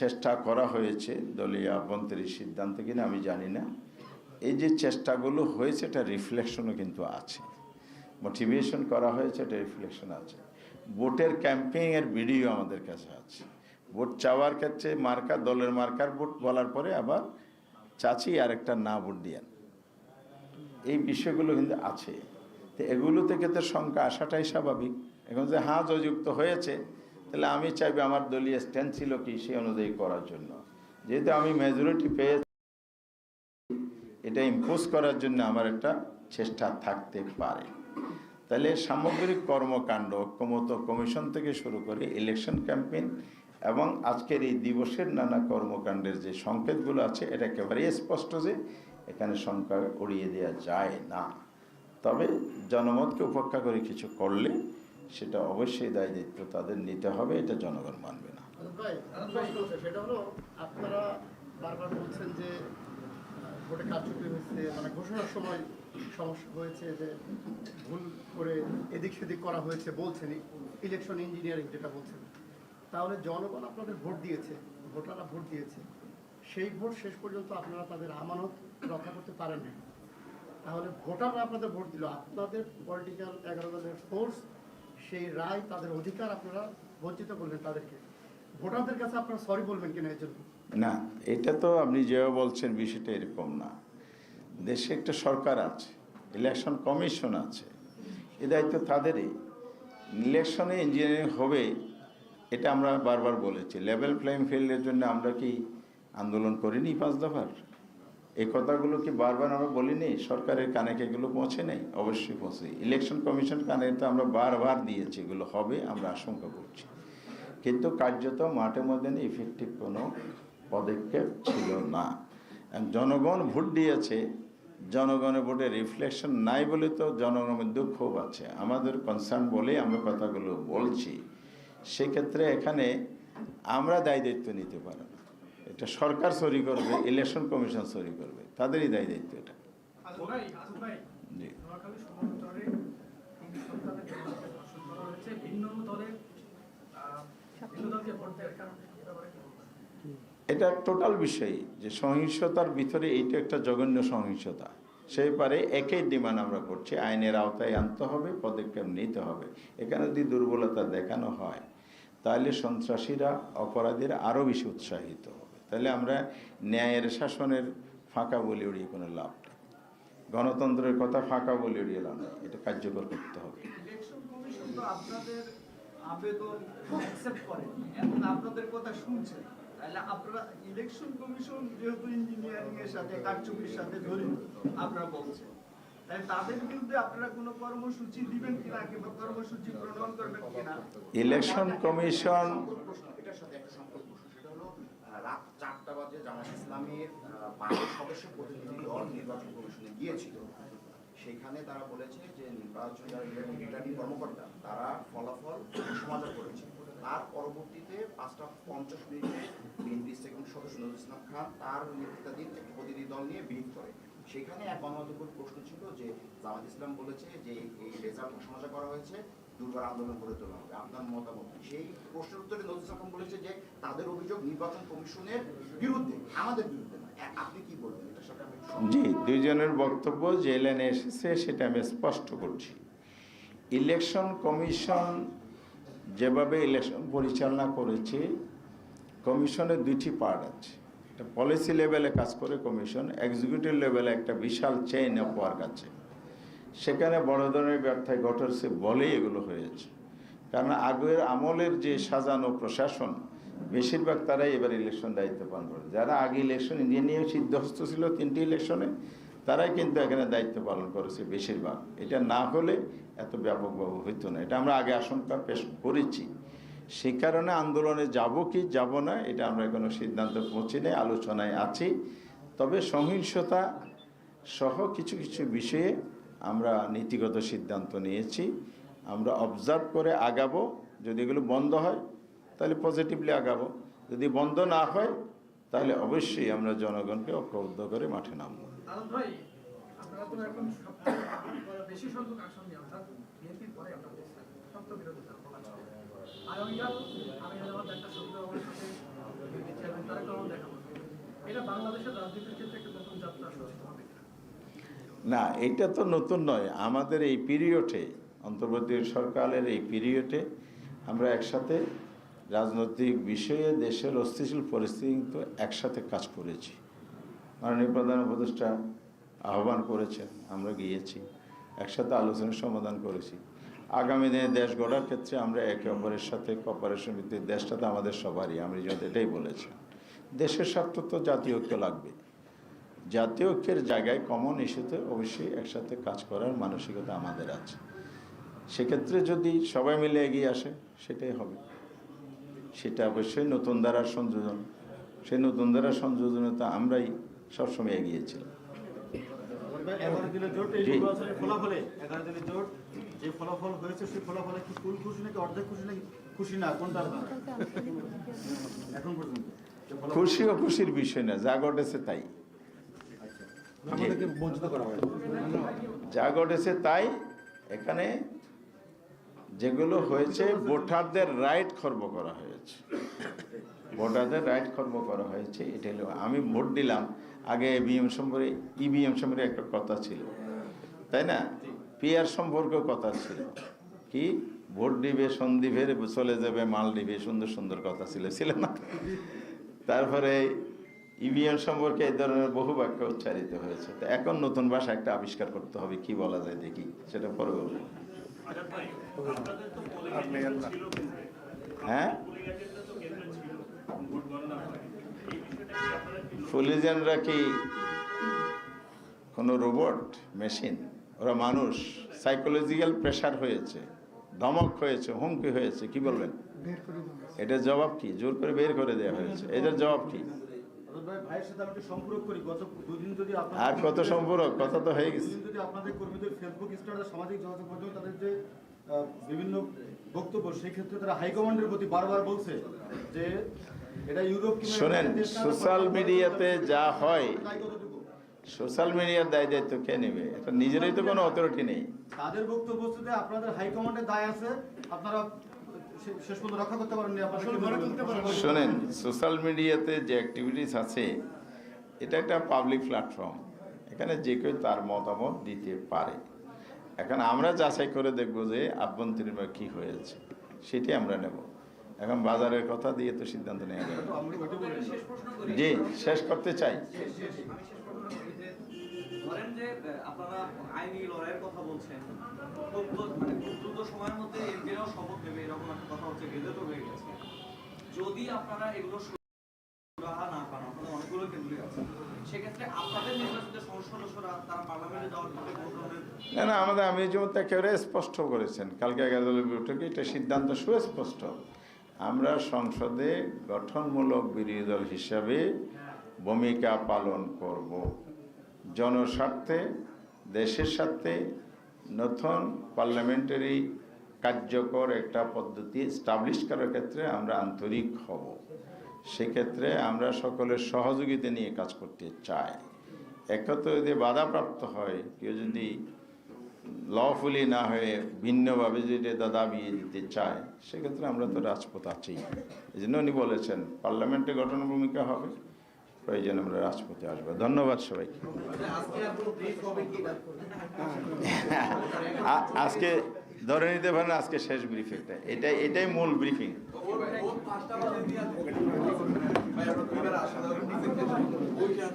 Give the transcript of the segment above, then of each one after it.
চেষ্টা করা হয়েছে দলীয় আভ্যন্তরীণ সিদ্ধান্ত কিনা আমি জানি না। এই যে চেষ্টাগুলো হয়েছে, এটা রিফ্লেকশনও কিন্তু আছে। মোটিভেশন করা হয়েছে, এটা রিফ্লেকশন আছে। ভোটের ক্যাম্পেইনের ভিডিও আমাদের কাছে আছে। ভোট চাওয়ার ক্ষেত্রে মার্কার দলের মার্কার ভোট বলার পরে আবার চাচি আর একটা না ভোট দিয়েন। এই বিষয়গুলো কিন্তু আছে। তো এগুলো থেকে তো শঙ্কা আসাটাই স্বাভাবিক। এখন যে হ্যাঁ জয়যুক্ত হয়েছে তাহলে আমি চাইবে আমার দলীয় স্ট্যান্ড ছিল কি সেই অনুযায়ী করার জন্য। যেহেতু আমি মেজরিটি পেয়ে এটা ইম্পোজ করার জন্য আমার একটা চেষ্টা থাকতে পারে। তাহলে সামগ্রিক কর্মকাণ্ড ঐক্যমত কমিশন থেকে শুরু করে ইলেকশন ক্যাম্পেইন এবং আজকের এই দিবসের নানা কর্মকাণ্ডের যে সংকেতগুলো আছে, এটা একেবারেই স্পষ্ট যে এখানে সংখ্যা উড়িয়ে দেওয়া যায় না। তবে জনমতকে উপেক্ষা করে কিছু করলে সেটা অবশ্যই দায় দায়িত্ব তাদের নিতে হবে এটা জনগণ মানবে না। আছে, সেটা হলো আপনারা বারবার বলছেন যে হয়েছে মানে ঘোষণার সময় হয়েছে যে ভুল করে এদিক সেদিক করা হয়েছে ইলেকশন ইঞ্জিনিয়ারিং যেটা বলছেন। তাহলে জনগণ আপনাদের ভোট দিয়েছে ভোটাররা ভোট দিয়েছে সেই ভোট শেষ পর্যন্ত আপনারা তাদের আমানত রক্ষা করতে পারেন তাহলে ভোটাররা আপনাদের ভোট দিল আপনাদের পলিটিক্যাল এগারো দলের ফোর্স সেই রায়, তাদের অধিকার আপনারা বঞ্চিত করলেন তাদেরকে। ভোটারদের কাছে আপনারা সরি বলবেন কিনা এর জন্য? না, এটা তো আপনি যেভাবে বলছেন বিষয়টা এরকম না। দেশে একটা সরকার আছে ইলেকশন কমিশন আছে। এ দায়িত্ব তাদেরই। ইলেকশনে ইঞ্জিনিয়ারিং হবে, এটা আমরা বারবার বলেছি। লেভেল প্লেইং ফিল্ডের জন্য আমরা কি আন্দোলন করিনি পাঁচ দফার? এই কথাগুলো কি বারবার আমরা বলিনি? সরকারের কানে এগুলো পৌঁছে নেই? অবশ্যই পৌঁছে। ইলেকশন কমিশন কানে তো আমরা বারবার দিয়েছি, এগুলো হবে, আমরা আশঙ্কা করছি। কিন্তু কার্যত মাঠে মধ্যে ইফেক্টিভ কোনো পদক্ষেপ ছিল না। জনগণ ভোট দিয়েছে, জনগণের ভোটে রিফ্লেকশন নাই বলে তো জনগণের দুঃখ আছে। আমাদের কনসার্ন বলেই আমরা কথাগুলো বলছি। সেক্ষেত্রে এখানে আমরা দায় দায়িত্ব নিতে পারি এটা সরকার সরি করবে ইলেকশন কমিশন সরি করবে, তাদেরই দায় দায়িত্ব এটা? এটা টোটাল বিষয় যে সহিংসতার ভিতরে এইটা একটা জঘন্য সহিংসতা। সেই পারে একই ডিমান্ড আমরা করছি, আইনের আওতায় আনতে হবে, পদক্ষেপ নিতে হবে। এখানে যদি দুর্বলতা দেখানো হয়, তাহলে সন্ত্রাসীরা, অপরাধীরা আরও বেশি উৎসাহিত। তাহলে আমরা ন্যায়ের শাসনের ফাঁকা বলে উড়িয়ে কোনো লাভ গণতন্ত্রের কথা ফাঁকা বলে উড়িয়ে লাভ নেই। এটা কার্যকর করতে হবে। ইলেকশন কমিশন তো আবেদন অ্যাকসেপ্ট করে এখন আপনাদের কথা শুনছে তাহলে আপনারা ইলেকশন কমিশন যেহেতু ইঞ্জিনিয়ারিং এর সাথে কারচুপির সাথে জড়িত আপনারা বলছেন। তাদের বিরুদ্ধে আপনারা কোনো কর্মসূচি দিবেন কিনা কিংবা কর্মসূচি প্রণয়ন করবেন কিনা? ইলেকশন কমিশন প্রশ্ন এটার সাথে একটা সম্পর্ক প্রশ্ন সেটা হলো আহ, রাত চারটা বাজে জামাত ইসলামের বারো সদস্য প্রতিনিধি দল নির্বাচন কমিশনে গিয়েছিল। সেখানে তারা বলেছে যে নির্বাচন রিটার্নিং কর্মকর্তা, তারা ফলাফল সমাচার করেছে। তার পরবর্তীতে পাঁচটা পঞ্চাশ মিনিটে বিএনপি সেকেন্ড সদস্য নজরুল ইসলাম খান তার নেতৃত্বাধীন একটি প্রতিনিধি দল নিয়ে বিহিত করে। সেখানে এক গণমাধ্যমের প্রশ্ন ছিল যে জামাত ইসলাম বলেছে যে এই রেজাল্ট ঘোষণা করা হয়েছে। দুর্বার আন্দোলন করে তোলা হবে। আপনার মতামত সেই প্রশ্নের উত্তরে নজরুল ইসলাম বলেছে যে, তাদের অভিযোগ নির্বাচন কমিশনের বিরুদ্ধে, আমাদের বিরুদ্ধে আপনি কি বলবেন? এটার সাথে আমি জি, দুইজনের বক্তব্য যে লাইনে এসেছে, সেটা আমি স্পষ্ট করছি। ইলেকশন কমিশন যেভাবে ইলেকশন পরিচালনা করেছে কমিশনের দুইটি পার্ট আছে। পলিসি লেভেলে কাজ করে কমিশন এক্সিকিউটিভ লেভেলে একটা বিশাল চেইন অফ ওয়ার্ক আছে। সেখানে বড় ধরনের ব্যর্থায় ঘটেছে বলেই এগুলো হয়েছে। কারণ আগের আমলের যে সাজানো প্রশাসন, বেশিরভাগ তারাই এবার ইলেকশন দায়িত্ব পালন করে। যারা আগে ইলেকশন ইন্ডিয়া নিয়ে সিদ্ধহস্ত ছিল তিনটি ইলেকশনে তারাই কিন্তু এখানে দায়িত্ব পালন করেছে বেশিরভাগ। এটা না হলে এত ব্যাপকভাবে হইতো না। এটা আমরা আগে আশঙ্কা পেশ করেছি। সে কারণে আন্দোলনে যাব কি যাব না, এটা আমরা কোনো সিদ্ধান্ত পৌঁছি নেই, আলোচনায় আছি। তবে সহিংসতা সহ কিছু কিছু বিষয়ে আমরা নীতিগত সিদ্ধান্ত নিয়েছি, আমরা অবজার্ভ করে আগাবো, যদি এগুলো বন্ধ হয়, তাহলে পজিটিভলি আগাবো। যদি বন্ধ না হয়, তাহলে অবশ্যই আমরা জনগণকে ঐক্যবদ্ধ করে মাঠে নামবো। বিএনপি চেয়ারম্যান রাজনীতির ক্ষেত্রে একটা নতুন যাত্রা? না, এটা তো নতুন নয়। আমাদের এই পিরিয়ডে অন্তর্বর্তী সরকারের এই পিরিয়ডে আমরা একসাথে রাজনৈতিক বিষয়ে দেশের অস্থিতিশীল পরিস্থিতি কিন্তু একসাথে কাজ করেছি। মাননীয় প্রধান উপদেষ্টা আহ্বান করেছেন, আমরা গিয়েছি, একসাথে আলোচনার সমাধান করেছি। আগামী দিনে দেশ গড়ার ক্ষেত্রে আমরা একে অপরের সাথে কপারেশন ভিত্তিক দেশটা তো আমাদের সবারই, আমি এটাই বলেছি। দেশের স্বার্থ তো জাতীয় লাগবে। জাতীয় ঐক্যের জায়গায় কমন ইস্যুতে অবশ্যই একসাথে কাজ করার মানসিকতা আমাদের আছে। সেক্ষেত্রে যদি সবাই মিলে এগিয়ে আসে সেটাই হবে। সেটা অবশ্যই নতুন ধারার সংযোজন। সেই নতুন ধারার সংযোজনে তো আমরাই সবসময় এগিয়েছিলাম খুশি ও খুশির বিষয় না যা ঘটেছে তাই আমাদেরকে বঞ্চিত করা হয় যা ঘটেছে তাই এখানে যেগুলো হয়েছে, ভোটারদের রাইট খর্ব করা হয়েছে। ভোটারদের রাইট খর্ব করা হয়েছে, এটা হলো আমি ভোট দিলাম। আগে ইভিএম সম্পর্কে ইভিএম সম্পর্কে একটা কথা ছিল। তাই না? পিয়ার সম্পর্কেও কথা ছিল। কি? ভোট দিবে সন্দীপের চলে যাবে মাল দিবে সুন্দর সুন্দর কথা ছিল ছিল না? তারপরে ইভিএম সম্পর্কে এই ধরনের বহু বাক্য উচ্চারিত হয়েছে। তো এখন নতুন ভাষা একটা আবিষ্কার করতে হবে কি বলা যায় দেখি সেটা পরে বলব। হ্যাঁ? ফুলিজেনরা কি কোনো রোবট? মেশিন? ওরা মানুষ। সাইকোলজিক্যাল প্রেশার হয়েছে ধমক হয়েছে হুমকি হয়েছে কি বলবেন? এটার জবাব কি? জোর করে বের করে দেওয়া হয়েছে। এটার জবাব কি? আর কত সম্পর্ক? কথা তো হয়ে গেছে। আপনাদের কর্মীদের ফেসবুক স্ট্যাটাস সামাজিক যোগাযোগ মাধ্যমে তাদের যে বিভিন্ন বক্তব্য সেই ক্ষেত্রে তারা হাইকমান্ডের প্রতি বারবার বলছে যে এটা ইউরোপ শোনেন সোশ্যাল মিডিয়াতে যা হয় সোশ্যাল মিডিয়ার দায় দায়িত্ব কে নেবে? এটা নিজেরই তো কোনো অথরিটি নেই। তাদের বক্তব্য আপনাদের হাইকমান্ডের দায় আছে। আপনারা শেষ পর্যন্ত রক্ষা করতে পারেননি। শোনেন সোশ্যাল মিডিয়াতে যে অ্যাক্টিভিটিস আছে এটা একটা পাবলিক প্ল্যাটফর্ম এখানে যে কেউ তার মতামত দিতে পারে এখন আমরা যাচাই করে দেখব যে আভ্যন্তরীণভাবে কী হয়েছে সেটি আমরা নেব এখন বাজারের কথা দিয়ে তো সিদ্ধান্ত নেওয়া যাবে না। আমরা ওইটা বলি। শেষ প্রশ্ন করি জি শেষ করতে চাই ধরেন যে আপনারা আইনি লড়াইয়ের কথা বলছেন খুব দ্রুত- মানে খুব দ্রুত সময়ের মধ্যে এমপিরাও শপথ নেবে এরকম একটা কথা হচ্ছে হয়ে গেছে। যদি আপনারা এগুলো সুরাহা না পান, আপনাদের অনেকগুলো কেন্দ্রই আছে না আমাদের একেবারে স্পষ্ট করেছেন। কালকে আমরা সংসদে গঠনমূলক বিরোধী দল হিসাবে ভূমিকা পালন করব। জনস্বার্থে, দেশের স্বার্থে নতুন পার্লামেন্টারি কার্যকর একটা পদ্ধতি স্টাবলিশ করার ক্ষেত্রে আমরা আন্তরিক হব। সেক্ষেত্রে আমরা সকলের সহযোগিতা নিয়ে কাজ করতে চাই। একত্র যদি বাধাপ্রাপ্ত হয় কেউ যদি লফুলি না হয়ে ভিন্নভাবে যদি দাবিয়ে দিতে চায় সেক্ষেত্রে আমরা তো রাজপথ আছি এই জন্য উনি বলেছেন পার্লামেন্টে গঠন ভূমিকা হবে প্রয়োজন আমরা রাজপথে আসব। ধন্যবাদ সবাইকে। আজকে ধরে নিতে পারেন আজকে শেষ ব্রিফিংটা এটা, এটাই মূল ব্রিফিং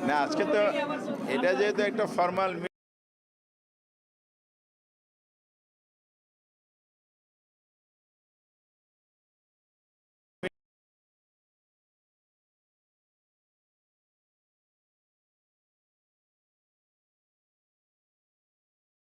না, আজকে তো এটা যেহেতু একটা ফর্মাল